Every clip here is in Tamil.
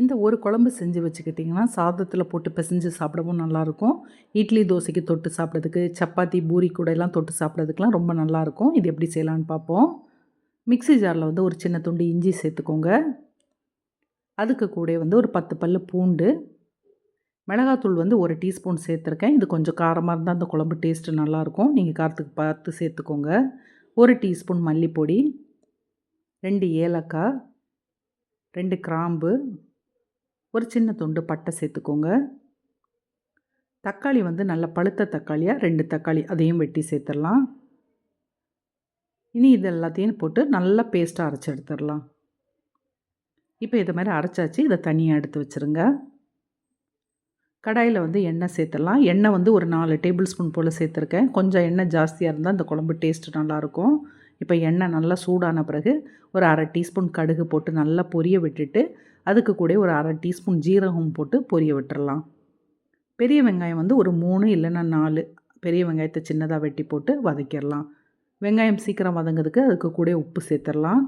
இந்த ஒரு குழம்பு செஞ்சு வச்சுக்கிட்டிங்கன்னா சாதத்தில் போட்டு பிசைஞ்சு சாப்பிடவும் நல்லாயிருக்கும். இட்லி தோசைக்கு தொட்டு சாப்பிட்றதுக்கு சப்பாத்தி பூரி கூட எல்லாம் தொட்டு சாப்பிட்றதுக்கெலாம் ரொம்ப நல்லாயிருக்கும். இது எப்படி செய்யலான்னு பார்ப்போம். மிக்ஸி ஜாரில் வந்து ஒரு சின்ன துண்டு இஞ்சி சேர்த்துக்கோங்க. அதுக்கு கூட வந்து ஒரு பத்து பல் பூண்டு. மிளகாத்தூள் வந்து ஒரு டீஸ்பூன் சேர்த்துருக்கேன். இது கொஞ்சம் காரமாக இருந்தால் அந்த குழம்பு டேஸ்ட்டு நல்லாயிருக்கும். நீங்கள் காரத்துக்கு பார்த்து சேர்த்துக்கோங்க. ஒரு டீஸ்பூன் மல்லிப்பொடி ரெண்டு ஏலக்காய் ரெண்டு கிராம்பு ஒரு சின்ன துண்டு பட்டை சேர்த்துக்கோங்க. தக்காளி வந்து நல்ல பழுத்த தக்காளியாக ரெண்டு தக்காளி அதையும் வெட்டி சேர்த்துடலாம். இனி இது எல்லாத்தையும் போட்டு நல்லா பேஸ்ட்டாக அரைச்சி எடுத்துடலாம். இப்போ இதை மாதிரி அரைச்சாச்சு இதை தனியாக எடுத்து வச்சுருங்க. கடாயில் வந்து எண்ணெய் சேர்த்துடலாம். எண்ணெய் வந்து ஒரு நாலு டேபிள் ஸ்பூன் போல் சேர்த்துருக்கேன். கொஞ்சம் எண்ணெய் ஜாஸ்தியாக இருந்தால் அந்த குழம்பு டேஸ்ட்டு நல்லாயிருக்கும் இப்போ எண்ணெய் நல்லா சூடான பிறகு ஒரு அரை டீஸ்பூன் கடுகு போட்டு நல்லா பொரிய விட்டுட்டு அதுக்கு கூட ஒரு அரை டீஸ்பூன் ஜீரகம் போட்டு பொரிய விட்டுறலாம். பெரிய வெங்காயம் வந்து ஒரு மூணு இல்லைன்னா நாலு பெரிய வெங்காயத்தை சின்னதாக வெட்டி போட்டு வதக்கிடலாம். வெங்காயம் சீக்கிரம் வதங்கிறதுக்கு அதுக்கு கூட உப்பு சேர்த்துடலாம்.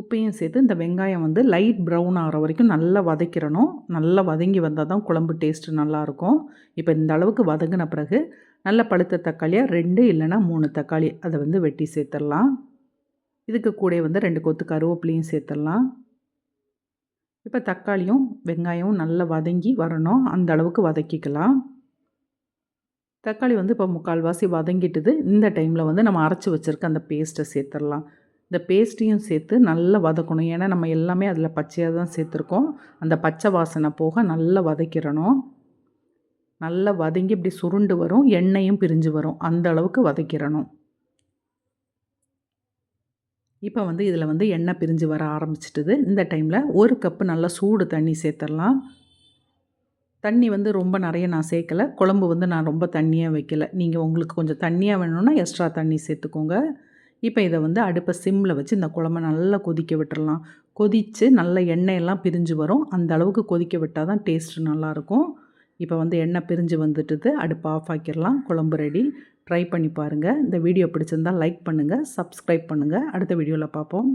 உப்பையும் சேர்த்து இந்த வெங்காயம் வந்து லைட் ப்ரௌன் ஆகிற வரைக்கும் நல்லா வதக்கிடணும். நல்லா வதங்கி வந்தால் தான் குழம்பு டேஸ்ட்டு நல்லாயிருக்கும். இப்போ இந்த அளவுக்கு வதங்கின பிறகு நல்ல பழுத்த தக்காளியாக ரெண்டு இல்லைன்னா மூணு தக்காளி அதை வந்து வெட்டி சேர்த்துடலாம். இதுக்கு கூட வந்து ரெண்டு கொத்து கருவேப்பிலையும் சேர்த்துடலாம். இப்போ தக்காளியும் வெங்காயமும் நல்லா வதங்கி வரணும். அந்த அளவுக்கு வதக்கிக்கலாம். தக்காளி வந்து இப்போ முக்கால்வாசி வதங்கிட்டுது. இந்த டைமில் வந்து நம்ம அரைச்சி வச்சுருக்க அந்த பேஸ்ட்டை சேர்த்துடலாம். இந்த பேஸ்ட்டையும் சேர்த்து நல்லா வதக்கணும். ஏன்னா நம்ம எல்லாமே அதில் பச்சையாக தான் சேர்த்துருக்கோம். அந்த பச்சை வாசனை போக நல்லா வதக்கிடணும். நல்லா வதங்கி இப்படி சுருண்டு வரும். எண்ணெயும் பிரிஞ்சு வரும். அந்த அளவுக்கு வதக்கிடணும். இப்போ வந்து இதில் வந்து எண்ணெய் பிரிஞ்சு வர ஆரம்பிச்சிட்டுது. இந்த டைமில் ஒரு கப்பு நல்லா சூடு தண்ணி சேர்த்துடலாம். தண்ணி வந்து ரொம்ப நிறைய நான் சேர்க்கலை. குழம்பு வந்து நான் ரொம்ப தண்ணியாக வைக்கலை. நீங்கள் உங்களுக்கு கொஞ்சம் தண்ணியாக வேணும்னா எக்ஸ்ட்ரா தண்ணி சேர்த்துக்கோங்க. இப்போ இதை வந்து அடுப்பை சிம்மில் வச்சு இந்த குழம்ப நல்லா கொதிக்க விட்டுடலாம் கொதித்து நல்ல எண்ணெயெல்லாம் பிரிஞ்சு வரும். அந்த அளவுக்கு கொதிக்க விட்டால் தான் டேஸ்ட்டு நல்லாயிருக்கும். இப்போ வந்து எண்ணெய் பிரிஞ்சு வந்துட்டுது. அடுப்பு ஆஃப் ஆக்கிடலாம். குழம்பு ரெடி. ட்ரை பண்ணி பாருங்கள் இந்த வீடியோ பிடிச்சிருந்தால் லைக் பண்ணுங்கள் சப்ஸ்கிரைப் பண்ணுங்கள் அடுத்த வீடியோவில் பார்ப்போம்.